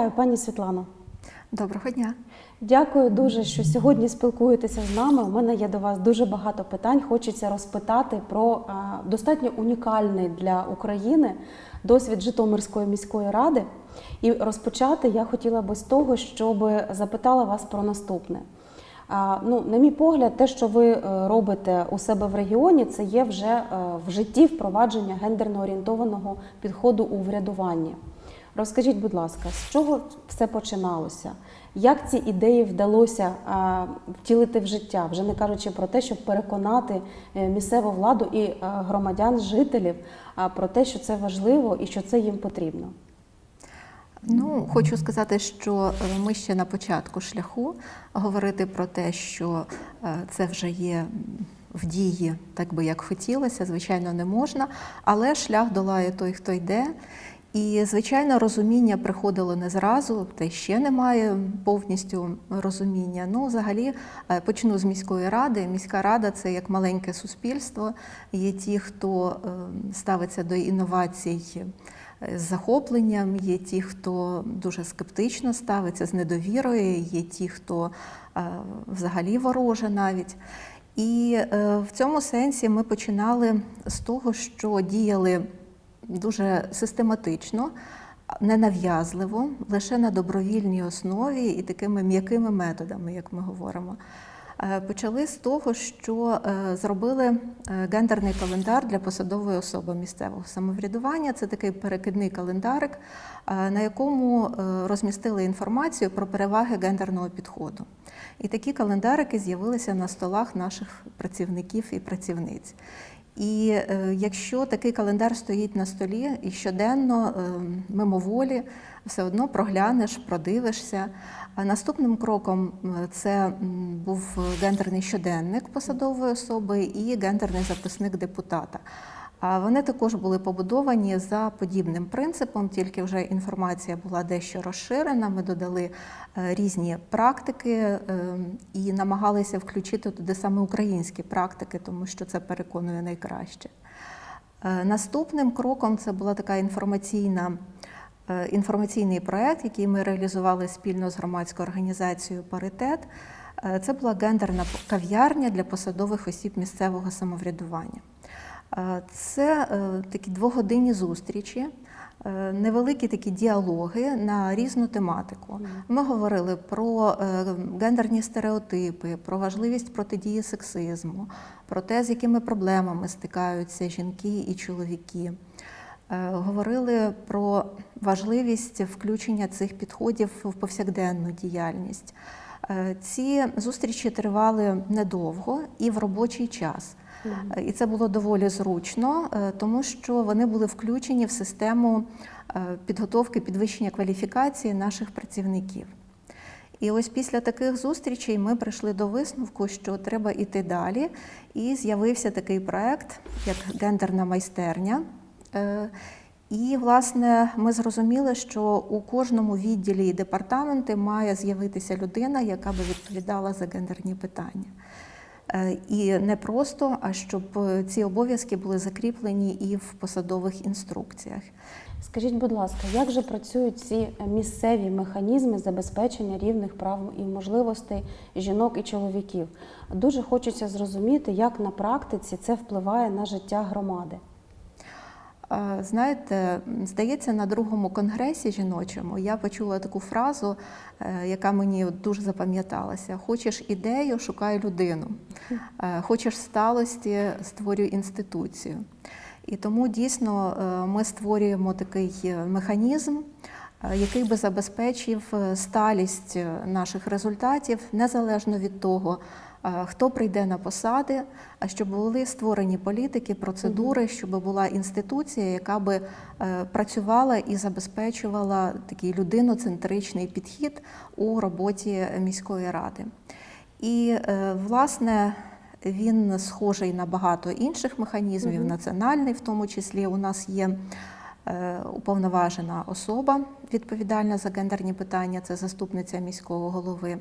Вітаю, пані Світлано. Доброго дня. Дякую дуже, що сьогодні спілкуєтеся з нами. У мене є до вас дуже багато питань. Хочеться розпитати про достатньо унікальний для України досвід Житомирської міської ради. І розпочати я хотіла би з того, щоб запитала вас про наступне. Ну, на мій погляд, те, що ви е, робите у себе в регіоні, це є вже е, в житті впровадження гендерно орієнтованого підходу у врядуванні. Розкажіть, будь ласка, з чого все починалося? Як ці ідеї вдалося а, втілити в життя, вже не кажучи про те, щоб переконати е, місцеву владу і е, громадян, жителів а, про те, що це важливо і що це їм потрібно? Ну, хочу сказати, що е, ми ще на початку шляху говорити про те, що це вже є в дії, так би як хотілося, звичайно, не можна, але шлях долає той, хто йде. І, звичайно, розуміння приходило не зразу, та й ще немає повністю розуміння. Ну, взагалі, е, почну з міської ради. Міська рада це як маленьке суспільство. Є ті, хто е, ставиться до інновацій з захопленням, є ті, хто дуже скептично ставиться з недовірою, є ті, хто е, взагалі вороже навіть. І е, в цьому сенсі ми починали з того, що діяли дуже систематично, ненав'язливо, лише на добровільній основі і такими м'якими методами, як ми говоримо. Е, Почали з того, що е, зробили е, гендерний календар для посадової особи місцевого самоврядування. Це такий перекидний календарик, на якому розмістили інформацію про переваги гендерного підходу. І такі календарики з'явилися на столах наших працівників і працівниць. І е, якщо такий календар стоїть на столі і щоденно е, мимоволі, все одно проглянеш, продивишся. А наступним кроком е, це був гендерний щоденник посадової особи і гендерний записник депутата. Вони також були побудовані за подібним принципом, тільки вже інформація була дещо розширена. Ми додали е, різні практики е, і намагалися включити туди саме українські практики, тому що це переконує найкраще. Е, Наступним кроком це була така інформаційна. е, Інформаційний проект, який ми реалізували спільно з громадською організацією Паритет, це була гендерна кав'ярня для посадових осіб місцевого самоврядування. Е, Це е, такі двогодинні зустрічі, е, невеликі такі діалоги на різну тематику. Ми говорили про гендерні стереотипи, про важливість протидії сексизму, про те, з якими проблемами стикаються жінки і чоловіки. Говорили про важливість включення цих підходів в повсякденну діяльність. Ці зустрічі тривали недовго і в робочий час. Е, І це було доволі зручно, е, тому що вони були включені в систему е, підготовки підвищення кваліфікації наших працівників. І ось після таких зустрічей ми прийшли до висновку, що треба йти далі. І з'явився такий проект, як гендерна майстерня. І, власне, ми зрозуміли, що у кожному відділі і департаменті має з'явитися людина, яка би відповідала за гендерні питання. Е, І не просто, а щоб е, ці обов'язки були закріплені і в посадових інструкціях. Скажіть, будь ласка, як же працюють ці місцеві механізми забезпечення рівних прав і можливостей жінок і чоловіків? Дуже хочеться зрозуміти, як на практиці це впливає на життя громади. Знаєте, здається, на другому конгресі жіночому я почула таку фразу, е, яка мені дуже запам'яталася: хочеш ідею, шукай людину, Е, хочеш сталості, створюй інституцію. І тому дійсно е, ми створюємо такий механізм, який би забезпечив сталість наших результатів незалежно від того, хто прийде на посади, а щоб були створені політики, процедури, щоб була інституція, яка би е, працювала і забезпечувала такий людиноцентричний підхід у роботі міської ради. І, е, власне, він схожий на багато інших механізмів, національний в тому числі. У нас є е, уповноважена особа, відповідальна за гендерні питання, це заступниця міського голови.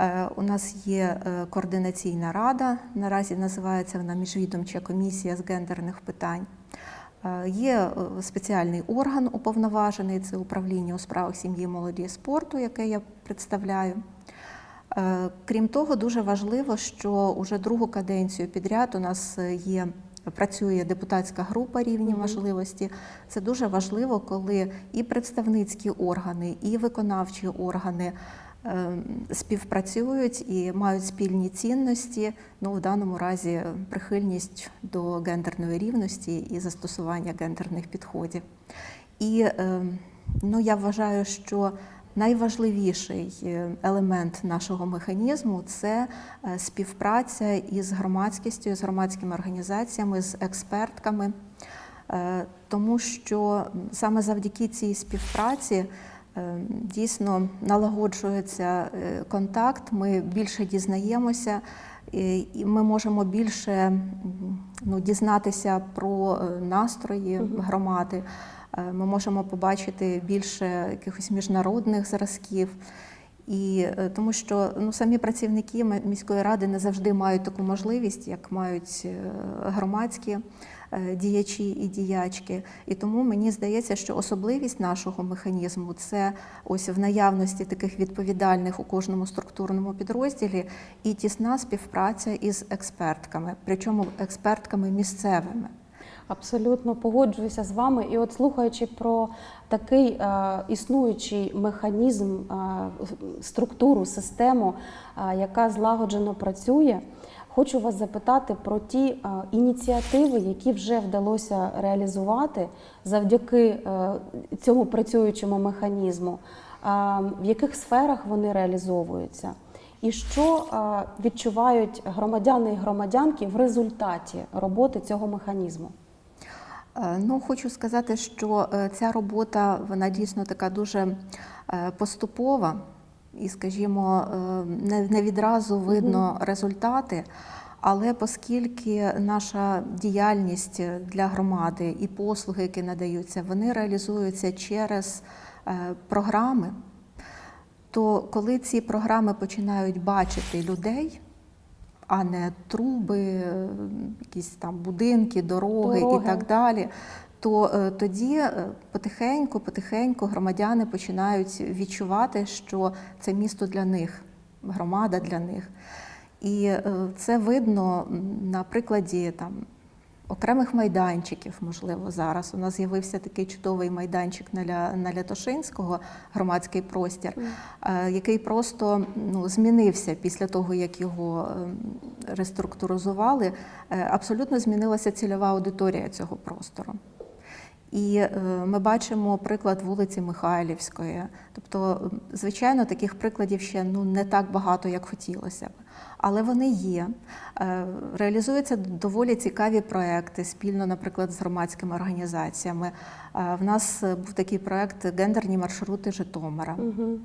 Е, У нас є е, координаційна рада, наразі називається вона міжвідомча комісія з гендерних питань. Е, Є спеціальний орган уповноважений, це управління у справах сім'ї, молоді і спорту, яке я представляю. Крім того, дуже важливо, що уже другу каденцію підряд у нас є. Працює депутатська група рівні Мгм. можливості. Це дуже важливо, коли і представницькі органи, і виконавчі органи співпрацюють і мають спільні цінності. Ну, в даному разі прихильність до гендерної рівності і застосування гендерних підходів. І е, ну, я вважаю, що найважливіший е, елемент нашого механізму це е, співпраця із громадськістю, з громадськими організаціями, з експертками, Е, тому що саме завдяки цій співпраці дійсно налагоджується е, контакт, ми більше дізнаємося. і- ми можемо більше ну, дізнатися про е, настрої громади. Е, Ми можемо побачити більше якихось міжнародних зразків. І е, тому що ну, самі працівники міської ради не завжди мають таку можливість, як мають е, громадські е, діячі і діячки. І тому мені здається, що особливість нашого механізму це ось в наявності таких відповідальних у кожному структурному підрозділі і тісна співпраця із експертками, причому експертками місцевими. Абсолютно погоджуюся з вами. І от слухаючи про такий е, існуючий механізм, е, структуру, систему, е, яка злагоджено працює, хочу вас запитати про ті е, ініціативи, які вже вдалося реалізувати завдяки е, цьому працюючому механізму, е, в яких сферах вони реалізовуються. І що е, відчувають громадяни і громадянки в результаті роботи цього механізму? Е, Ну, хочу сказати, що е, ця робота вона дійсно така дуже е, поступова, і, скажімо, не, відразу видно результати. Але оскільки наша діяльність для громади і послуги, які надаються, вони реалізуються через програми, то коли ці програми починають бачити людей, а не труби, е, якісь там будинки, дороги, Дороги. і так далі. То е, тоді е, потихеньку, потихеньку громадяни починають відчувати, що це місто для них, громада для них. І це видно на прикладі там окремих майданчиків, можливо, зараз. У нас з'явився такий чудовий майданчик на, Ля, на Лятошинського, громадський простір, е, який просто ну, змінився після того, як його ем, реструктуризували. Е, Абсолютно змінилася цільова аудиторія цього простору. І е, ми бачимо приклад вулиці Михайлівської. Тобто, звичайно, таких прикладів ще ну не так багато, як хотілося б. Але вони є. Е, Реалізуються доволі цікаві проекти спільно, наприклад, з громадськими організаціями. Е, В нас був такий проект Гендерні маршрути Житомира. Угу.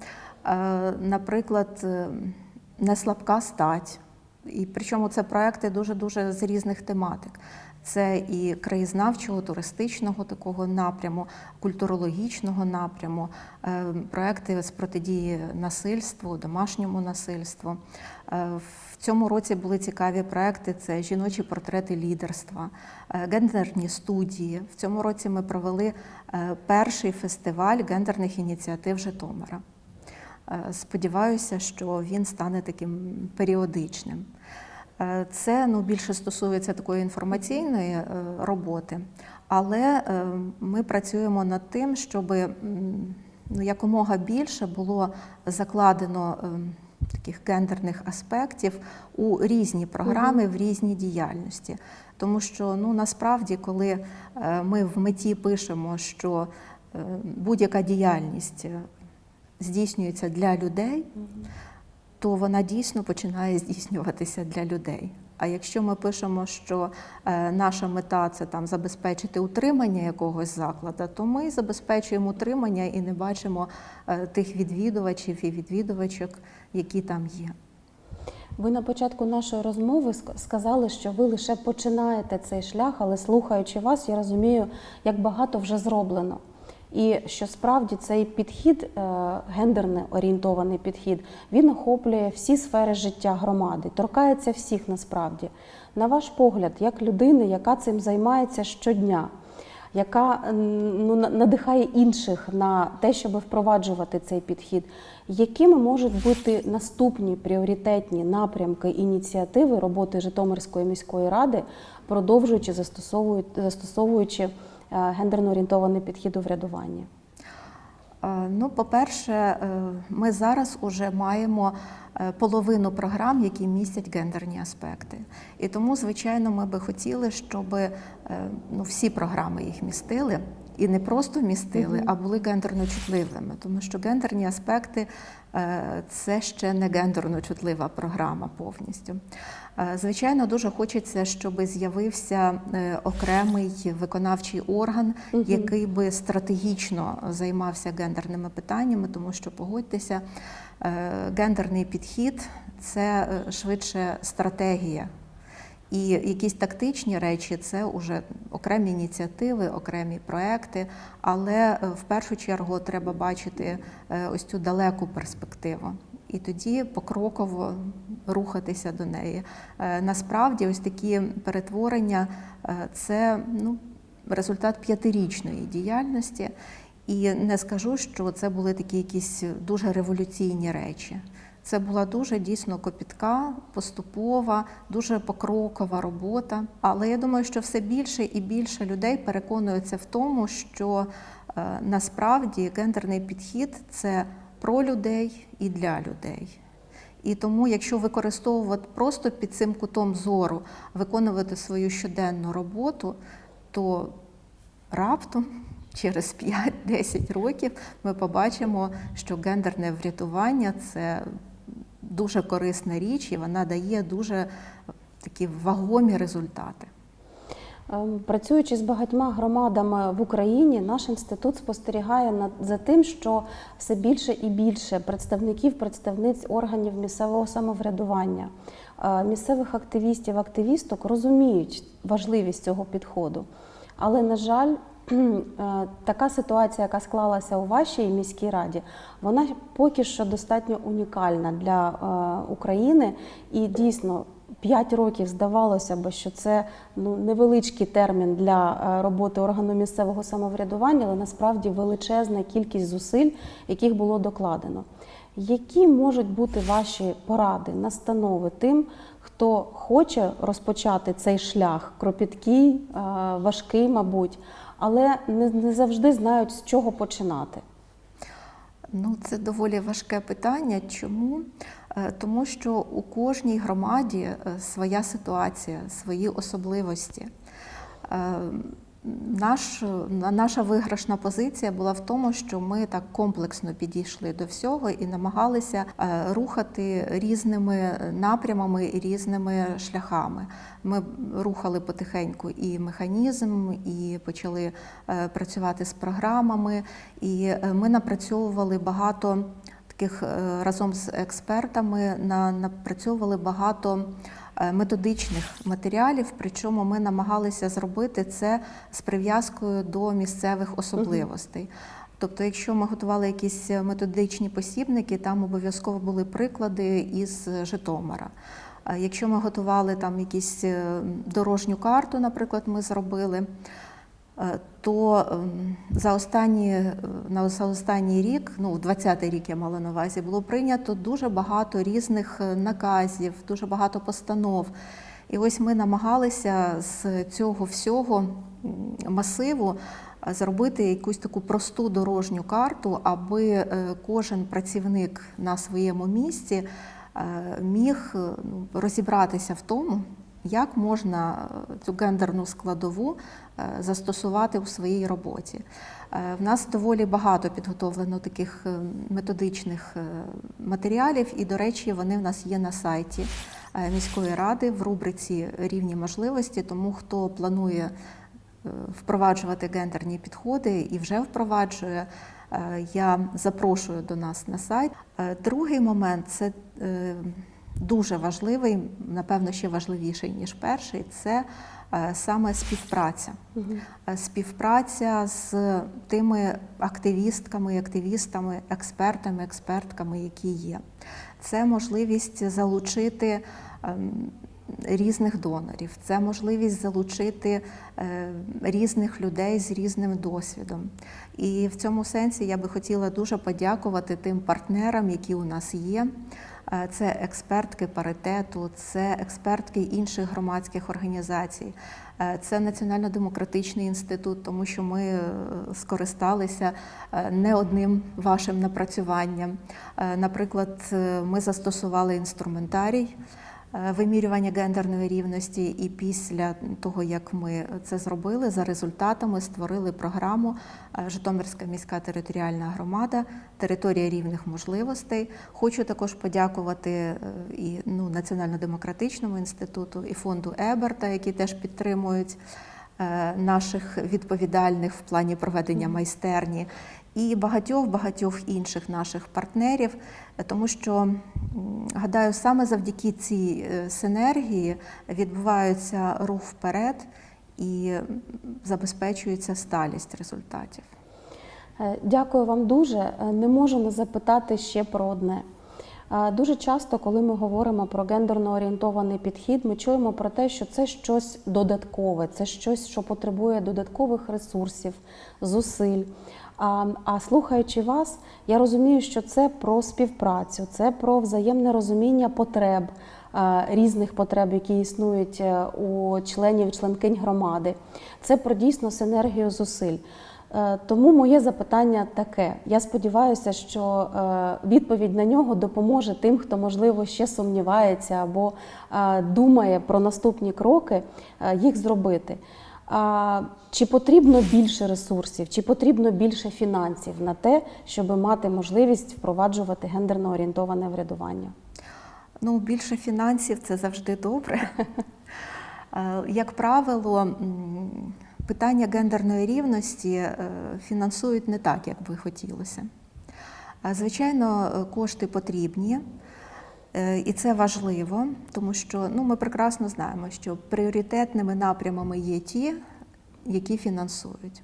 Наприклад, е, не слабка стать. І причому це проекти дуже дуже з різних тематик. Це і краєзнавчого, туристичного такого напряму, культурологічного напряму, е, проекти з протидії насильству, домашньому насильству. Е, В цьому році були цікаві проекти: це жіночі портрети лідерства, е, гендерні студії. В цьому році ми провели перший фестиваль гендерних ініціатив Житомира. Сподіваюся, що він стане таким періодичним. Е, Це ну, більше стосується такої інформаційної е, роботи, але е, ми працюємо над тим, щоб ну, якомога більше було закладено таких гендерних аспектів у різні програми, в різні діяльності. Тому що ну, насправді, коли ми в меті пишемо, що будь-яка діяльність здійснюється для людей, то вона дійсно починає здійснюватися для людей. А якщо ми пишемо, що е, наша мета це там забезпечити утримання якогось закладу, то ми забезпечуємо утримання і не бачимо е, тих відвідувачів і відвідувачок, які там є. Ви на початку нашої розмови ск- сказали, що ви лише починаєте цей шлях, але слухаючи вас, я розумію, як багато вже зроблено. І що справді цей підхід, е, гендерно орієнтований підхід, він охоплює всі сфери життя громади, торкається всіх насправді. На ваш погляд, як людини, яка цим займається щодня, яка ну, надихає інших на те, щоб впроваджувати цей підхід. Якими можуть бути наступні пріоритетні напрямки ініціативи роботи Житомирської міської ради, продовжуючи застосовуючи гендерно орієнтований підхід у врядуванні? Е, Ну, по-перше, е, ми зараз уже маємо е, половину програм, які містять гендерні аспекти. І тому, звичайно, ми би хотіли, щоб е, ну, всі програми їх містили. І не просто містили, а були гендерно чутливими, тому що гендерні аспекти е, це ще не гендерно чутлива програма повністю. Е, Звичайно, дуже хочеться, щоб з'явився е, окремий виконавчий орган, який би стратегічно займався гендерними питаннями, тому що погодьтеся, гендерний підхід це швидше стратегія. І якісь тактичні речі це вже окремі ініціативи, окремі проекти. Але е, в першу чергу треба бачити е, ось цю далеку перспективу. І тоді покроково рухатися до неї. Е, Насправді, ось такі перетворення це ну, результат п'ятирічної діяльності. І не скажу, що це були такі якісь дуже революційні речі. Це була дуже дійсно копітка, поступова, дуже покрокова робота. Але я думаю, що все більше і більше людей переконуються в тому, що е, насправді гендерний підхід це про людей і для людей. І тому, якщо використовувати просто під цим кутом зору, виконувати свою щоденну роботу, то раптом через 5-10 років ми побачимо, що гендерне врятування це дуже корисна річ, і вона дає дуже такі вагомі результати. Ем, Працюючи з багатьма громадами в Україні, наш інститут спостерігає за тим, що все більше і більше представників, представниць органів місцевого самоврядування, е, місцевих активістів, активісток розуміють важливість цього підходу. Але, на жаль, така ситуація, яка склалася у вашій міській раді, вона поки що достатньо унікальна для е, України і дійсно. П'ять років здавалося б, що це ну невеличкий термін для е, роботи органу місцевого самоврядування, але насправді величезна кількість зусиль, яких було докладено. Які можуть бути ваші поради, настанови тим, хто хоче розпочати цей шлях, кропіткий, е, важкий, мабуть, але не, не завжди знають, з чого починати? Ну, це доволі важке питання. Чому? Е, Тому що у кожній громаді е, своя ситуація, свої особливості. Е, Наш, наша виграшна позиція була в тому, що ми так комплексно підійшли до всього і намагалися е, рухати різними напрямами і різними шляхами. Ми рухали потихеньку і механізм, і почали е, працювати з програмами, і е, ми напрацьовували багато таких е, разом з експертами, напрацьовували багато е, методичних матеріалів, причому ми намагалися зробити це з прив'язкою до місцевих особливостей. Тобто, якщо ми готували якісь методичні посібники, там обов'язково були приклади із Житомира. Е, Якщо ми готували там якісь е, дорожню карту, наприклад, ми зробили, е, то ем, за останні, е, на за останній рік, ну 20-й рік я мала на увазі, було прийнято дуже багато різних е, наказів, дуже багато постанов. І ось ми намагалися з цього всього масиву е, зробити якусь таку просту дорожню карту, аби е, кожен працівник на своєму місці е, міг е, ну, розібратися в тому, як можна е, цю гендерну складову е, застосувати у своїй роботі. Е, В нас доволі багато підготовлено таких методичних матеріалів, і, до речі, вони в нас є на сайті міської ради в рубриці Рівні можливості. Тому хто планує впроваджувати гендерні підходи і вже впроваджує. Я запрошую до нас на сайт. Другий момент це дуже важливий, напевно, ще важливіший ніж перший. Це е, саме співпраця. Е, Співпраця з тими активістками, активістами, експертами, експертками, які є. Це можливість залучити ем, різних донорів, це можливість залучити е, різних людей з різним досвідом. І в цьому сенсі я би хотіла дуже подякувати тим партнерам, які у нас є. Е, Це експертки паритету, це експертки інших громадських організацій, е, це Національно-демократичний інститут, тому що ми е, скористалися не одним вашим напрацюванням. Наприклад, ми застосували інструментарій вимірювання гендерної рівності, і після того, як ми це зробили, за результатами створили програму е, Житомирська міська територіальна громада, територія рівних можливостей. Хочу також подякувати е, і ну, Національно-демократичному інституту, і фонду Еберта, які теж підтримують е, наших відповідальних в плані проведення майстерні, і багатьох багатьох інших наших партнерів, тому що гадаю, саме завдяки цій е, синергії відбувається рух вперед і забезпечується сталість результатів. Е, Дякую вам дуже. Е, Не можу не запитати ще про одне. Дуже часто, коли ми говоримо про гендерно орієнтований підхід, ми чуємо про те, що це щось додаткове, це щось, що потребує додаткових ресурсів, зусиль. А, а слухаючи вас, я розумію, що це про співпрацю, це про взаємне розуміння потреб, е, різних потреб, які існують е, у членів членкинь громади. Це про дійсно синергію зусиль. Е, Тому моє запитання таке. Я сподіваюся, що відповідь на нього допоможе тим, хто можливо ще сумнівається або думає про наступні кроки, їх зробити. Чи потрібно більше ресурсів, чи потрібно більше фінансів на те, щоб мати можливість впроваджувати гендерно орієнтоване врядування? Ну, більше фінансів це завжди добре. Е, Як правило, питання гендерної рівності е, фінансують не так, як би хотілося. Е, Звичайно, кошти потрібні, і це важливо, тому що ну, ми прекрасно знаємо, що пріоритетними напрямами є ті, які фінансують.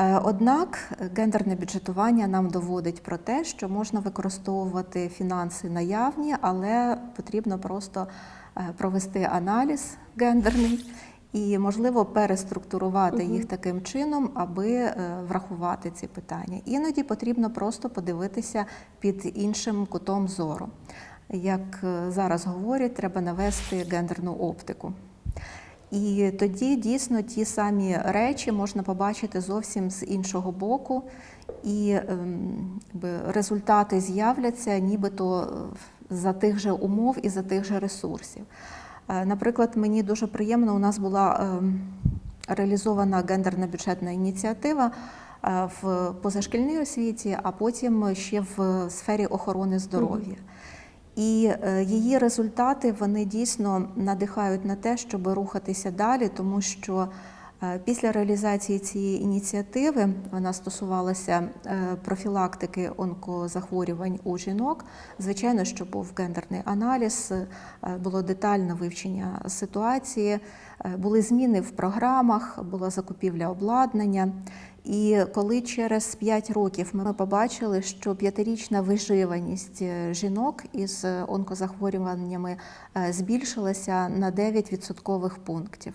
Е, Однак гендерне бюджетування нам доводить про те, що можна використовувати фінанси наявні, але потрібно просто е, провести аналіз гендерний і, можливо, переструктурувати їх таким чином, аби е, врахувати ці питання. Іноді потрібно просто подивитися під іншим кутом зору. Як е, зараз говорять, треба навести гендерну оптику. І тоді дійсно ті самі речі можна побачити зовсім з іншого боку, і ем, результати з'являться нібито е, за тих же умов і за тих же ресурсів. Е, Наприклад, мені дуже приємно, у нас була ем, реалізована гендерна бюджетна ініціатива е, в позашкільній освіті, а потім ще в сфері охорони здоров'я. І е, її результати вони дійсно надихають на те, щоб рухатися далі, тому що після реалізації цієї ініціативи вона стосувалася е, профілактики онкозахворювань у жінок. Звичайно, що був гендерний аналіз, е, було детальне вивчення ситуації, е, були зміни в програмах, була закупівля обладнання. І коли через 5 років ми побачили, що п'ятирічна виживаність е, жінок із онкозахворюваннями е, збільшилася на 9 відсоткових пунктів.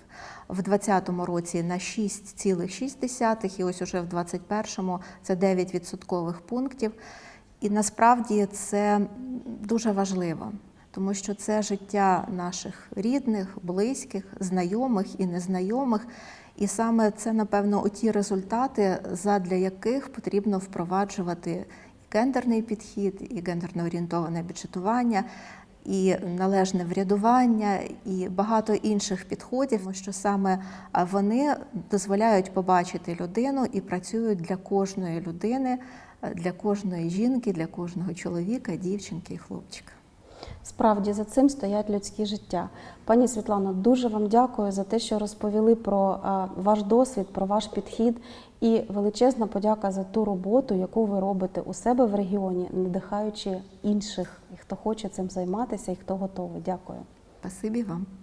В 2020 році на 6,6, і ось уже в 2021 це 9 відсоткових пунктів. І насправді це дуже важливо, тому що це життя наших рідних, близьких, знайомих і незнайомих. І саме це, напевно, оті результати, задля яких потрібно впроваджувати і гендерний підхід, і гендерно орієнтоване бюджетування, і належне врядування, і багато інших підходів, тому що саме вони дозволяють побачити людину і працюють для кожної людини, для кожної жінки, для кожного чоловіка, дівчинки і хлопчика. Справді за цим стоять людські життя. Пані Світлано, дуже вам дякую за те, що розповіли про е, ваш досвід, про ваш підхід і величезна подяка за ту роботу, яку ви робите у себе в регіоні, надихаючи інших, і хто хоче цим займатися, і хто готовий. Дякую. Спасибі вам.